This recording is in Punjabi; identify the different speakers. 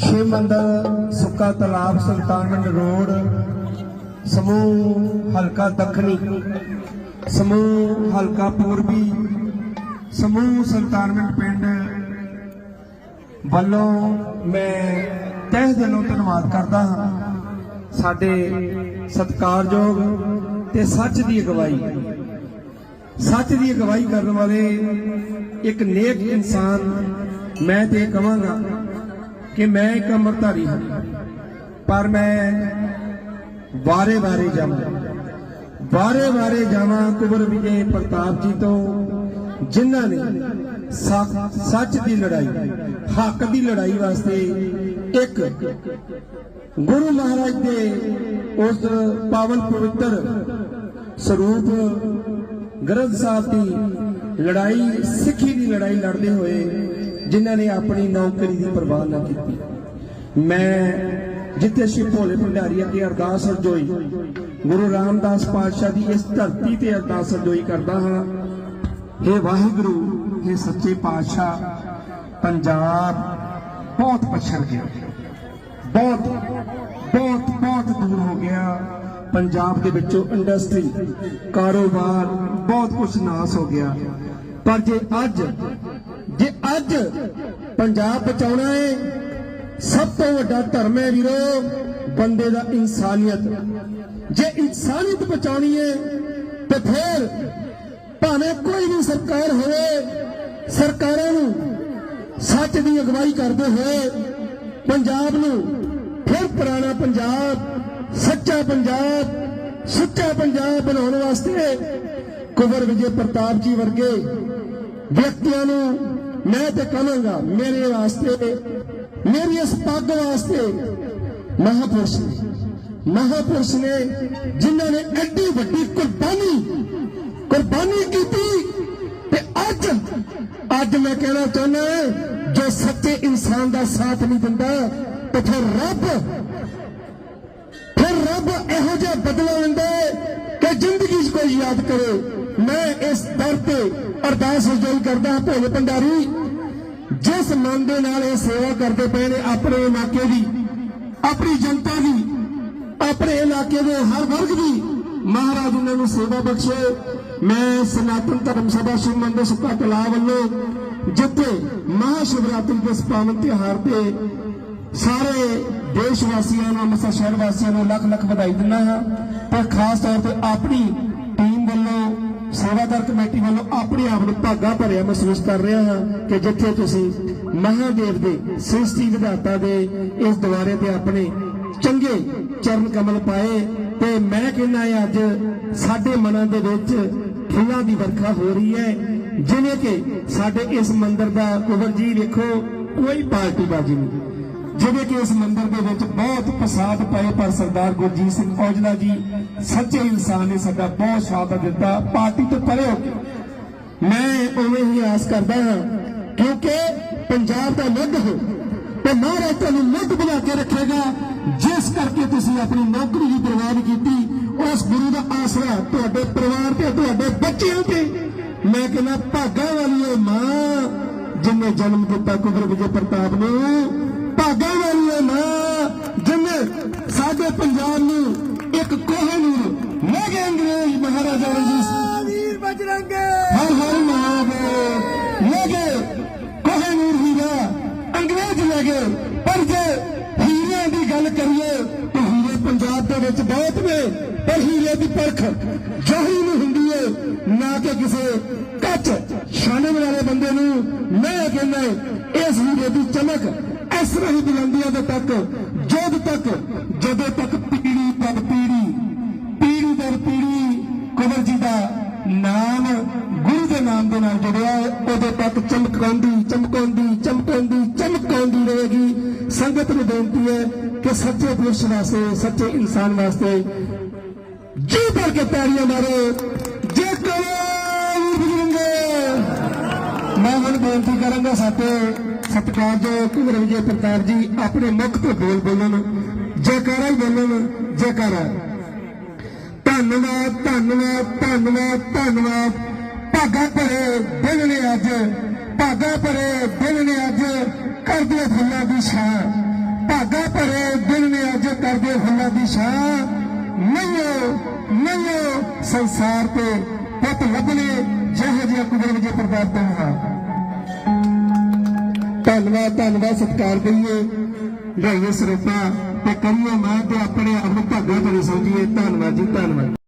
Speaker 1: ਸ਼ਿਵ ਮੰਦਰ ਸੁੱਕਾ ਤਲਾਬ ਸੁਲਤਾਨਵਿੰਡ ਰੋਡ, ਸਮੂਹ ਹਲਕਾ ਦੱਖਣੀ, ਸਮੂਹ ਹਲਕਾ ਪੂਰਬੀ, ਸਮੂਹ ਸੁਲਤਾਨਵਿੰਡ ਪਿੰਡ ਵੱਲੋਂ ਮੈਂ ਤਹਿ ਦਿਲੋਂ ਧੰਨਵਾਦ ਕਰਦਾ ਹਾਂ। ਸਾਡੇ ਸਤਿਕਾਰਯੋਗ ਤੇ ਸੱਚ ਦੀ ਅਗਵਾਈ, ਸੱਚ ਦੀ ਅਗਵਾਈ ਕਰਨ ਵਾਲੇ ਇੱਕ ਨੇਕ ਇਨਸਾਨ ਮੈਂ ਤੇ ਕਹਾਂਗਾ ਕਿ ਮੈਂ ਇੱਕ ਅੰਮ੍ਰਿਤਧਾਰੀ ਹਾਂ, ਪਰ ਮੈਂ ਵਾਰੇ ਵਾਰੇ ਜਾਵਾਂ। ਵਾਰੇ ਵਾਰੇ ਜਾਵਾਂ ਕੁਬਰ ਵਿਜੇ ਪ੍ਰਤਾਪ ਜੀ ਤੋਂ, ਜਿਨ੍ਹਾਂ ਨੇ ਸੱਚ ਦੀ ਲੜਾਈ, ਹੱਕ ਦੀ ਲੜਾਈ ਵਾਸਤੇ ਇੱਕ ਗੁਰੂ ਮਹਾਰਾਜ ਦੇ ਉਸ ਪਾਵਨ ਪਵਿੱਤਰ ਸਰੂਪ ਗ੍ਰੰਥ ਸਾਹਿਬ ਦੀ ਲੜਾਈ, ਸਿੱਖੀ ਦੀ ਲੜਾਈ ਲੜਦੇ ਹੋਏ ਜਿਨ੍ਹਾਂ ਨੇ ਆਪਣੀ ਨੌਕਰੀ ਦੀ ਪਰਵਾਹ ਨਾ ਕੀਤੀ। ਮੈਂ ਜਿੱਥੇ ਸ਼ਿਵ ਭੋਲੇ ਭੰਡਾਰੀ ਅੱਗੇ ਅਰਦਾਸ ਅਰਜ਼ੋਈ ਗੁਰੂ ਰਾਮਦਾਸ ਪਾਤਸ਼ਾਹ ਦੀ ਇਸ ਧਰਤੀ ਤੇ ਅਰਦਾਸ ਅਰਜ਼ੋਈ ਕਰਦਾ ਹਾਂ। हे ਵਾਹਿਗੁਰੂ हे ਸੱਚੇ ਪਾਤਸ਼ਾਹ, ਪੰਜਾਬ ਬਹੁਤ ਪਛੜ ਗਿਆ। ਬਹੁਤ ਬਹੁਤ ਬਹੁਤ ਦੂਰ ਹੋ ਗਿਆ। ਪੰਜਾਬ ਦੇ ਵਿੱਚੋਂ ਇੰਡਸਟਰੀ ਕਾਰੋਬਾਰ ਬਹੁਤ ਕੁਝ ਨਾਸ ਹੋ ਗਿਆ। ਪਰ ਜੇ ਅੱਜ ਜੇ ਅੱਜ ਪੰਜਾਬ ਬਚਾਉਣਾ ਹੈ, ਸਭ ਤੋਂ ਵੱਡਾ ਧਰਮ ਹੈ ਵੀਰੋ, ਬੰਦੇ ਦਾ ਇਨਸਾਨੀਅਤ। ਜੇ ਇਨਸਾਨੀਅਤ ਬਚਾਉਣੀ ਹੈ, ਤੇ ਫਿਰ ਭਾਵੇਂ ਕੋਈ ਵੀ ਸਰਕਾਰ ਹੋਵੇ, ਸਰਕਾਰਾਂ ਨੂੰ ਸੱਚ ਦੀ ਅਗਵਾਈ ਕਰਦੇ ਹੋਏ ਪੰਜਾਬ ਨੂੰ ਫਿਰ ਪੁਰਾਣਾ ਪੰਜਾਬ, ਸੱਚਾ ਪੰਜਾਬ, ਸੁੱਚਾ ਪੰਜਾਬ ਬਣਾਉਣ ਵਾਸਤੇ ਕੁਵਰ ਵਿਜੇ ਪ੍ਰਤਾਪ ਜੀ ਵਰਗੇ ਵਿਅਕਤੀਆਂ ਨੂੰ ਮੈਂ ਤੇ ਕਹਾਂਗਾ ਮੇਰੇ ਵਾਸਤੇ ਮੇਰੀ ਇਸ ਪੱਗ ਵਾਸਤੇ ਮਹਾਪੁਰਸ਼ ਨੇ ਮਹਾਪੁਰਸ਼ ਨੇ ਜਿਨ੍ਹਾਂ ਨੇ ਐਡੀ ਵੱਡੀ ਕੁਰਬਾਨੀ ਕੁਰਬਾਨੀ ਕੀਤੀ ਤੇ ਅੱਜ ਅੱਜ ਮੈਂ ਕਹਿਣਾ ਚਾਹੁੰਦਾ ਜੋ ਸੱਚੇ ਇਨਸਾਨ ਦਾ ਸਾਥ ਨਹੀਂ ਦਿੰਦਾ ਤੇ ਫਿਰ ਰੱਬ ਫਿਰ ਰੱਬ ਇਹੋ ਜਿਹਾ ਬਦਲਾ ਲੈਂਦਾ ਹੈ ਕਿ ਜ਼ਿੰਦਗੀ 'ਚ ਕੋਈ ਯਾਦ ਕਰੇ ਮੈਂ ਇਸ ਦਰ ਤੇ ਅਰਦਾਸ ਅਰਜ਼ੋਈ ਕਰਦਾ ਹਾਂ ਭੋਲੇ ਭੰਡਾਰੀ, ਜਿਸ ਮਨ ਦੇ ਨਾਲ ਇਹ ਸੇਵਾ ਕਰਦੇ ਪਏ ਨੇ ਆਪਣੇ ਇਲਾਕੇ ਦੀ, ਆਪਣੀ ਜਨਤਾ ਦੀ, ਆਪਣੇ ਇਲਾਕੇ ਦੇ ਹਰ ਵਰਗ ਦੀ, ਮਹਾਰਾਜ ਉਹਨਾਂ ਨੂੰ ਸੇਵਾ ਬਖਸ਼ੇ। ਮੈਂ ਸਨਾਤਨ ਧਰਮ ਸਭਾ ਸ਼ਿਵ ਮੰਦਰ ਸੁੱਕਾ ਤਲਾ ਵੱਲੋਂ ਜਿੱਥੇ ਮਹਾ ਸ਼ਿਵਰਾਤਰੀ ਦੇ ਪਾਵਨ ਤਿਉਹਾਰ ਤੇ ਸਾਰੇ ਦੇਸ਼ ਵਾਸੀਆਂ ਨੂੰ, ਅੰਮ੍ਰਿਤਸਰ ਸ਼ਹਿਰ ਵਾਸੀਆਂ ਨੂੰ ਲੱਖ ਲੱਖ ਵਧਾਈ ਦਿੰਦਾ ਹਾਂ ਪਰ ਖਾਸ ਤੌਰ ਤੇ ਆਪਣੀ ਟੀਮ ਵੱਲੋਂ ਸੇਵਾਦਾਰ ਕਮੇਟੀ ਵੱਲੋਂ ਆਪਣੇ ਆਪ ਨੂੰ ਭਾਗਾ ਭਰਿਆ ਮਹਿਸੂਸ ਕਰ ਰਿਹਾ ਹਾਂ ਕਿ ਜਿੱਥੇ ਤੁਸੀਂ ਮਹਾਦੇਵ ਦੇ ਸ੍ਰਿਸ਼ਟੀ ਵਿਧਾਤਾ ਦੇ ਇਸ ਦੁਆਰੇ ਤੇ ਆਪਣੇ ਚੰਗੇ ਚਰਨ ਕਮਲ ਪਾਏ ਤੇ ਮੈਂ ਕਹਿੰਦਾ ਹਾਂ ਅੱਜ ਸਾਡੇ ਮਨਾਂ ਦੇ ਵਿੱਚ ਫੁੱਲਾਂ ਦੀ ਵਰਖਾ ਹੋ ਰਹੀ ਹੈ, ਜਿਵੇਂ ਕਿ ਸਾਡੇ ਇਸ ਮੰਦਿਰ ਦਾ ਕੁਵਰ ਜੀ ਵੇਖੋ, ਕੋਈ ਪਾਰਟੀ ਬਾਜੀ ਨਹੀਂ। ਜਿਵੇਂ ਕਿ ਇਸ ਮੰਦਿਰ ਦੇ ਵਿੱਚ ਬਹੁਤ ਪ੍ਰਸਾਦ ਪਏ ਪਰ ਸਰਦਾਰ ਗੁਰਜੀਤ ਸਿੰਘ ਔਜਲਾ ਜੀ ਸੱਚੇ ਇਨਸਾਨ ਨੇ ਸਾਡਾ ਬਹੁਤ ਸਵਾਗਤ ਦਿੱਤਾ, ਪਾਰਟੀ ਤੋਂ ਪਰੇ ਹੋ ਕੇ। ਮੈਂ ਉਵੇਂ ਹੀ ਆਸ ਕਰਦਾ ਹਾਂ, ਕਿਉਂਕਿ ਪੰਜਾਬ ਦਾ ਮੁੱਢ ਹੋ, ਤੇ ਮਹਾਰਾਜ ਤੁਹਾਨੂੰ ਮੁੱਢ ਬਣਾ ਕੇ ਰੱਖੇਗਾ, ਜਿਸ ਕਰਕੇ ਤੁਸੀਂ ਆਪਣੀ ਨੌਕਰੀ ਦੀ ਪਰਵਾਹ ਨਹੀਂ ਕੀਤੀ, ਉਸ ਗੁਰੂ ਦਾ ਆਸਰਾ ਤੁਹਾਡੇ ਪਰਿਵਾਰ ਤੇ, ਤੁਹਾਡੇ ਬੱਚਿਆਂ ਤੇ। ਮੈਂ ਕਹਿੰਦਾ, ਭਾਗਾ ਵਾਲੀ ਉਹ ਮਾਂ, ਜਿਨੇ ਜਨਮ ਦਿੱਤਾ ਕੁਬਰ ਵਿਜੇ ਪ੍ਰਤਾਪ ਨੂੰ ਭਾਗਾ ਵਾਲੀ ਉਹ ਮਾਂ ਜਿਨੇ ਸਾਡੇ ਪੰਜਾਬ ਨੂੰ ਇੱਕ ਕੋਹਨੂਰ ਮਹਿਗੇ ਅੰਗਰੇਜ਼ ਮਹਾਰਾਜਾ ਰਣਜੀਤ
Speaker 2: ਵੀਰ ਬਜਰੰਗੇ।
Speaker 1: ਹਰ ਹਰ ਮਹਾਦੇਵ ਲਗੇ ਕੋਹੇ ਨੂਰ ਹੀਰਾ ਅੰਗਰੇਜ਼ ਲਗੇ ਪਰ ਜੇ ਹੀਰਿਆਂ ਦੀ ਗੱਲ ਕਰੀਏ ਤਾਂ ਹੀਰੇ ਪੰਜਾਬ ਦੇ ਵਿੱਚ ਬਹੁਤ ਨੇ ਪਰ ਹੀਰੇ ਦੀ ਪਰਖ ਜੋਹੀ ਨੂੰ ਹੁੰਦੀ ਹੈ ਨਾ ਕਿ ਕਿਸੇ ਕੱਚ ਛਾਣੇ ਵਾਲੇ ਬੰਦੇ ਨੂੰ। ਮੈਂ ਕਹਿੰਦਾ ਇਸ ਹੀਰੇ ਦੀ ਚਮਕ ਇਸ ਤਰ੍ਹਾਂ ਬੁਲੰਦੀਆਂ ਦੇ ਤੱਕ ਜਦ ਤੱਕ ਜਦੋਂ ਤੱਕ ਪੀੜੀ ਦਰ ਪੀੜੀ ਪੀੜੀ ਦਰ ਪੀੜੀ ਕੁਬਰ ਜੀ ਦਾ ਨਾਮ ਗੁਰੂ ਦੇ ਨਾਮ ਦੇ ਨਾਲ ਜੁੜਿਆ ਹੈ, ਤੱਕ ਚਮਕਾਉਂਦੀ ਚਮਕਾਉਂਦੀ ਚਮਕਾਉਂਦੀ ਚਮਕਾਉਂਦੀ ਰਹੇਗੀ। ਸੰਗਤ ਨੂੰ ਬੇਨਤੀ ਹੈ ਕਿ ਸੱਚੇ ਪੁਰਸ਼ ਵਾਸਤੇ ਸੱਚੇ ਇਨਸਾਨ ਵਾਸਤੇ ਜੀ ਭਰ ਕੇ ਤਾੜੀਆਂ ਮਾਰੋ। ਜੇ ਕਰੋ ਬਜਰੰਗੇ ਮੈਂ ਹੁਣ ਬੇਨਤੀ ਕਰਾਂਗਾ ਸਾਡੇ ਸਤਿਕਾਰਯੋਗ ਕੁਮਰ ਵਿਜੇ ਪ੍ਰਤਾਪ ਜੀ ਆਪਣੇ ਮੁੱਖ ਤੋਂ ਬੋਲ ਬੋਲਣ, ਜੈਕਾਰਾ ਹੀ ਬੋਲਣ, ਜੈਕਾਰਾ। ਧੰਨਵਾਦ ਧੰਨਵਾਦ ਧੰਨਵਾਦ ਧੰਨਵਾਦ। ਭਾਗਾ ਭਰੇ ਦਿਨ ਨੇ ਅੱਜ, ਭਾਗਾ ਭਰੇ ਦਿਨ ਨੇ ਅੱਜ ਕਰਦੇ ਫੁੱਲਾਂ ਦੀ ਛਾਂ। ਭਾਗਾ ਭਰੇ ਦਿਨ ਨੇ ਅੱਜ ਕਰਦੇ ਫੁੱਲਾਂ ਦੀ ਛਾਂ। ਨਈਓ ਨਈਓ ਸੰਸਾਰ ਤੇ ਪੁੱਤ ਲੱਭਣੇ ਜਿਹੋ ਜਿਹਾ ਕੁਦਰਤ ਪ੍ਰਤਾਪ ਪਰਦਾਤਨ ਹਾਂ ਧੰਨਵਾਦ ਧੰਨਵਾਦ, ਸਤਿਕਾਰ ਕਰੀਏ। ਗਾਈਏ ਸਰੂਪਾ ਤੇ ਕਰੀਏ ਮਾਂ ਤੇ ਆਪਣੇ ਆਪ ਨੂੰ ਭਾਗਾ ਭਰੇ ਸਮਝੀਏ ਧੰਨਵਾਦ ਜੀ, ਧੰਨਵਾਦ।